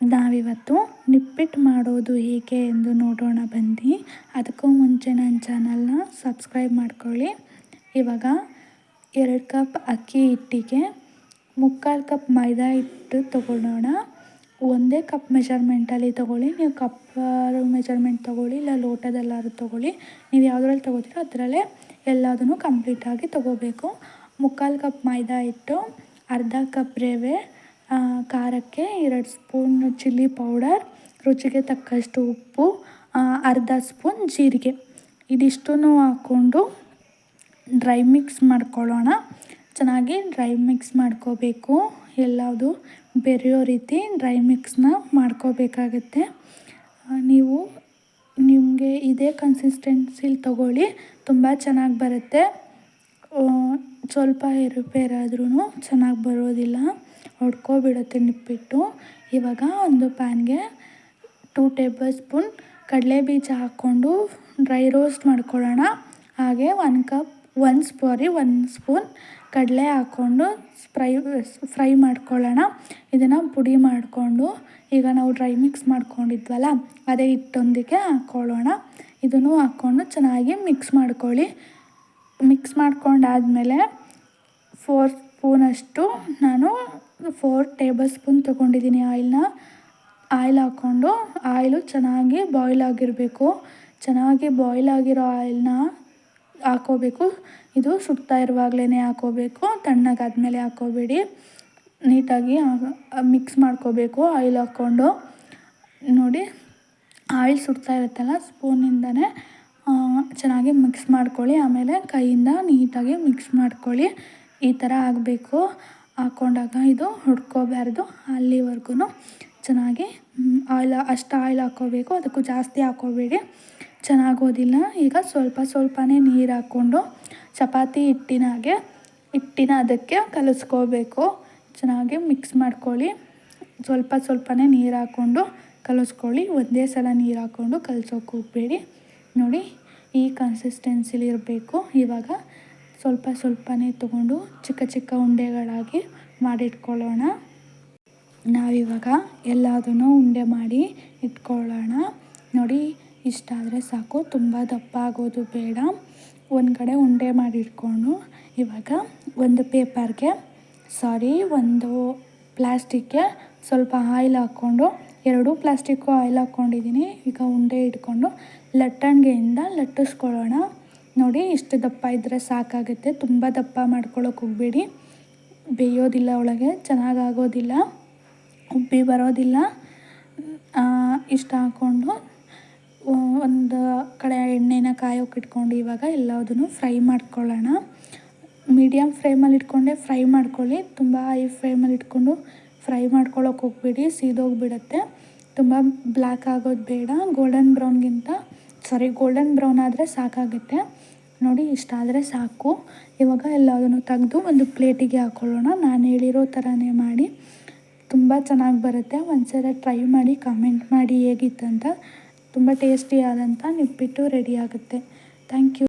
ನಾವಿವತ್ತು ನಿಪ್ಪಿಟ್ಟು ಮಾಡೋದು ಹೇಗೆ ಎಂದು ನೋಡೋಣ ಬನ್ನಿ. ಅದಕ್ಕೂ ಮುಂಚೆ ನನ್ನ ಚಾನಲ್ನ ಸಬ್ಸ್ಕ್ರೈಬ್ ಮಾಡ್ಕೊಳ್ಳಿ. ಇವಾಗ ಎರಡು ಕಪ್ ಅಕ್ಕಿ ಹಿಟ್ಟಿಗೆ ಮುಕ್ಕಾಲು ಕಪ್ ಮೈದಾ ಹಿಟ್ಟು ತೊಗೊಳ್ಳೋಣ. ಒಂದೇ ಕಪ್ ಮೆಷರ್ಮೆಂಟಲ್ಲಿ ತೊಗೊಳ್ಳಿ. ನೀವು ಕಪ್ಪಾರು ಮೆಜರ್ಮೆಂಟ್ ತೊಗೊಳ್ಳಿ, ಇಲ್ಲ ಲೋಟದಲ್ಲಾದ್ರೂ ತೊಗೊಳ್ಳಿ. ನೀವು ಯಾವುದ್ರಲ್ಲಿ ತೊಗೋತೀರೋ ಅದರಲ್ಲೇ ಎಲ್ಲದನ್ನು ಕಂಪ್ಲೀಟಾಗಿ ತೊಗೋಬೇಕು. ಮುಕ್ಕಾಲು ಕಪ್ ಮೈದಾ ಹಿಟ್ಟು, ಅರ್ಧ ಕಪ್ ರವೆ ಖಾರಕ್ಕೆ ಎರಡು ಸ್ಪೂನ್ ಚಿಲ್ಲಿ ಪೌಡರ್, ರುಚಿಗೆ ತಕ್ಕಷ್ಟು ಉಪ್ಪು ಅರ್ಧ ಸ್ಪೂನ್ ಜೀರಿಗೆ. ಇದಿಷ್ಟೂ ಹಾಕ್ಕೊಂಡು ಡ್ರೈ ಮಿಕ್ಸ್ ಮಾಡ್ಕೊಳ್ಳೋಣ. ಚೆನ್ನಾಗಿ ಡ್ರೈ ಮಿಕ್ಸ್ ಮಾಡ್ಕೋಬೇಕು. ಎಲ್ಲದು ಬೆರೆಯೋ ರೀತಿ ಡ್ರೈ ಮಿಕ್ಸ್ನ ಮಾಡ್ಕೋಬೇಕಾಗತ್ತೆ. ನೀವು ನಿಮಗೆ ಇದೇ ಕನ್ಸಿಸ್ಟೆನ್ಸಿಲಿ ತೊಗೊಳ್ಳಿ, ತುಂಬ ಚೆನ್ನಾಗಿ ಬರುತ್ತೆ. ಸ್ವಲ್ಪ ಏರುಪೇರಾದ್ರೂ ಚೆನ್ನಾಗಿ ಬರೋದಿಲ್ಲ. ಹೊಡ್ಕೊಬಿಡುತ್ತೆ ನಿಪ್ಪಿಟ್ಟು. ಇವಾಗ ಒಂದು ಪ್ಯಾನ್ಗೆ ಟೂ ಟೇಬಲ್ ಸ್ಪೂನ್ ಕಡಲೆ ಬೀಜ ಹಾಕ್ಕೊಂಡು ಡ್ರೈ ರೋಸ್ಟ್ ಮಾಡ್ಕೊಳ್ಳೋಣ. ಹಾಗೆ ಒನ್ ಕಪ್ ಒಂದು ಸ್ಪೋರಿ ಒನ್ ಸ್ಪೂನ್ ಕಡಲೆ ಹಾಕ್ಕೊಂಡು ಫ್ರೈ ಫ್ರೈ ಮಾಡ್ಕೊಳ್ಳೋಣ. ಇದನ್ನು ಪುಡಿ ಮಾಡಿಕೊಂಡು ಈಗ ನಾವು ಡ್ರೈ ಮಿಕ್ಸ್ ಮಾಡ್ಕೊಂಡಿದ್ವಲ್ಲ, ಅದೇ ಹಿಟ್ಟೊಂದಿಗೆ ಹಾಕ್ಕೊಳ್ಳೋಣ. ಇದನ್ನು ಹಾಕ್ಕೊಂಡು ಚೆನ್ನಾಗಿ ಮಿಕ್ಸ್ ಮಾಡ್ಕೊಳ್ಳಿ. ಮಿಕ್ಸ್ ಮಾಡ್ಕೊಂಡಾದಮೇಲೆ ಫೋರ್ ಸ್ಪೂನಷ್ಟು ನಾನು ಫೋರ್ ಟೇಬಲ್ ಸ್ಪೂನ್ ತೊಗೊಂಡಿದ್ದೀನಿ ಆಯಿಲ್ನ ಆಯಿಲ್ ಹಾಕ್ಕೊಂಡು ಆಯಿಲು ಚೆನ್ನಾಗಿ ಬಾಯ್ಲ್ ಆಗಿರಬೇಕು. ಚೆನ್ನಾಗಿ ಬಾಯ್ಲ್ ಆಗಿರೋ ಆಯಿಲ್ನ ಹಾಕೋಬೇಕು. ಇದು ಸುಡ್ತಾ ಇರುವಾಗಲೇ ಹಾಕೋಬೇಕು. ತಣ್ಣಗಾದ್ಮೇಲೆ ಹಾಕೋಬೇಡಿ. ನೀಟಾಗಿ ಮಿಕ್ಸ್ ಮಾಡ್ಕೋಬೇಕು ಆಯಿಲ್ ಹಾಕ್ಕೊಂಡು. ನೋಡಿ ಆಯಿಲ್ ಸುಡ್ತಾ ಇರುತ್ತಲ್ಲ ಸ್ಪೂನಿಂದನೇ ಚೆನ್ನಾಗಿ ಮಿಕ್ಸ್ ಮಾಡ್ಕೊಳ್ಳಿ. ಆಮೇಲೆ ಕೈಯಿಂದ ನೀಟಾಗಿ ಮಿಕ್ಸ್ ಮಾಡ್ಕೊಳ್ಳಿ. ಈ ಥರ ಆಗಬೇಕು. ಹಾಕ್ಕೊಂಡಾಗ ಇದು ಹುಡ್ಕೋಬಾರ್ದು. ಅಲ್ಲಿವರೆಗೂ ಚೆನ್ನಾಗಿ ಆಯಿಲ್, ಅಷ್ಟು ಆಯಿಲ್ ಹಾಕ್ಕೋಬೇಕು ಅದಕ್ಕೂ ಜಾಸ್ತಿ ಹಾಕ್ಕೋಬೇಡಿ ಚೆನ್ನಾಗೋದಿಲ್ಲ. ಈಗ ಸ್ವಲ್ಪ ಸ್ವಲ್ಪನೇ ನೀರು ಹಾಕ್ಕೊಂಡು ಚಪಾತಿ ಹಿಟ್ಟಿನಾಗೆ ಹಿಟ್ಟಿನ ಅದಕ್ಕೆ ಕಲಿಸ್ಕೋಬೇಕು. ಚೆನ್ನಾಗಿ ಮಿಕ್ಸ್ ಮಾಡ್ಕೊಳ್ಳಿ. ಸ್ವಲ್ಪ ಸ್ವಲ್ಪನೇ ನೀರು ಹಾಕ್ಕೊಂಡು ಕಲಿಸ್ಕೊಳ್ಳಿ. ಒಂದೇ ಸಲ ನೀರು ಹಾಕ್ಕೊಂಡು ಕಲ್ಸೋಕೆ ಹೋಗಬೇಡಿ. ನೋಡಿ, ಈ ಕನ್ಸಿಸ್ಟೆನ್ಸಿಲಿ ಇರಬೇಕು. ಇವಾಗ ಸ್ವಲ್ಪ ಸ್ವಲ್ಪನೇ ತೊಗೊಂಡು ಚಿಕ್ಕ ಚಿಕ್ಕ ಉಂಡೆಗಳಾಗಿ ಮಾಡಿಟ್ಕೊಳ್ಳೋಣ. ನಾವಿವಾಗ ಎಲ್ಲದನ್ನು ಉಂಡೆ ಮಾಡಿ ಇಟ್ಕೊಳ್ಳೋಣ. ನೋಡಿ, ಇಷ್ಟ ಆದರೆ ಸಾಕು, ತುಂಬ ದಪ್ಪ ಆಗೋದು ಬೇಡ. ಒಂದು ಕಡೆ ಉಂಡೆ ಮಾಡಿಟ್ಕೊಂಡು ಇವಾಗ ಒಂದು ಪೇಪರ್ಗೆ, ಸಾರಿ, ಒಂದು ಪ್ಲ್ಯಾಸ್ಟಿಕ್ಗೆ ಸ್ವಲ್ಪ ಆಯಿಲ್ ಹಾಕ್ಕೊಂಡು, ಎರಡು ಪ್ಲಾಸ್ಟಿಕ್ಕು ಆಯಿಲ್ ಹಾಕ್ಕೊಂಡಿದ್ದೀನಿ. ಈಗ ಉಂಡೆ ಇಟ್ಕೊಂಡು ಲಟ್ಟಣಿಗೆಯಿಂದ ಲಟ್ಟಿಸ್ಕೊಳ್ಳೋಣ. ನೋಡಿ, ಇಷ್ಟು ದಪ್ಪ ಇದ್ದರೆ ಸಾಕಾಗುತ್ತೆ. ತುಂಬ ದಪ್ಪ ಮಾಡ್ಕೊಳ್ಳೋಕೆ ಹೋಗಬೇಡಿ. ಬೇಯೋದಿಲ್ಲ ಒಳಗೆ, ಚೆನ್ನಾಗಾಗೋದಿಲ್ಲ. ಉಬ್ಬಿ ಬರೋದಿಲ್ಲ. ಇಷ್ಟ ಹಾಕ್ಕೊಂಡು ಒಂದು ಕಡೆ ಎಣ್ಣೆನ ಕಾಯೋಕೆ ಇಟ್ಕೊಂಡು ಇವಾಗ ಎಲ್ಲದನ್ನು ಫ್ರೈ ಮಾಡ್ಕೊಳ್ಳೋಣ. ಮೀಡಿಯಮ್ ಫ್ಲೇಮಲ್ಲಿ ಇಟ್ಕೊಂಡೆ ಫ್ರೈ ಮಾಡ್ಕೊಳ್ಳಿ. ತುಂಬ ಹೈ ಫ್ಲೇಮಲ್ಲಿ ಇಟ್ಕೊಂಡು ಫ್ರೈ ಮಾಡ್ಕೊಳ್ಳೋಕೆ ಹೋಗ್ಬೇಡಿ. ಸೀದೋಗಿಬಿಡತ್ತೆ. ತುಂಬ ಬ್ಲ್ಯಾಕ್ ಆಗೋದು ಬೇಡ. ಗೋಲ್ಡನ್ ಬ್ರೌನ್ಗಿಂತ, ಸಾರಿ, ಗೋಲ್ಡನ್ ಬ್ರೌನ್ ಆದರೆ ಸಾಕಾಗುತ್ತೆ. ನೋಡಿ, ಇಷ್ಟ ಆದರೆ ಸಾಕು. ಇವಾಗ ಎಲ್ಲದನ್ನು ತೆಗೆದು ಒಂದು ಪ್ಲೇಟಿಗೆ ಹಾಕೊಳ್ಳೋಣ. ನಾನು ಹೇಳಿರೋ ಥರನೇ ಮಾಡಿ. ತುಂಬ ಚೆನ್ನಾಗಿ ಬರುತ್ತೆ. ಒಂದ್ಸಲ ಟ್ರೈ ಮಾಡಿ, ಕಮೆಂಟ್ ಮಾಡಿ ಹೇಗಿತ್ತಂತ ತುಂಬ ಟೇಸ್ಟಿಯಾದಂಥ ನಿಪ್ಪಿಟ್ಟು ರೆಡಿ ಆಗುತ್ತೆ. Thank you.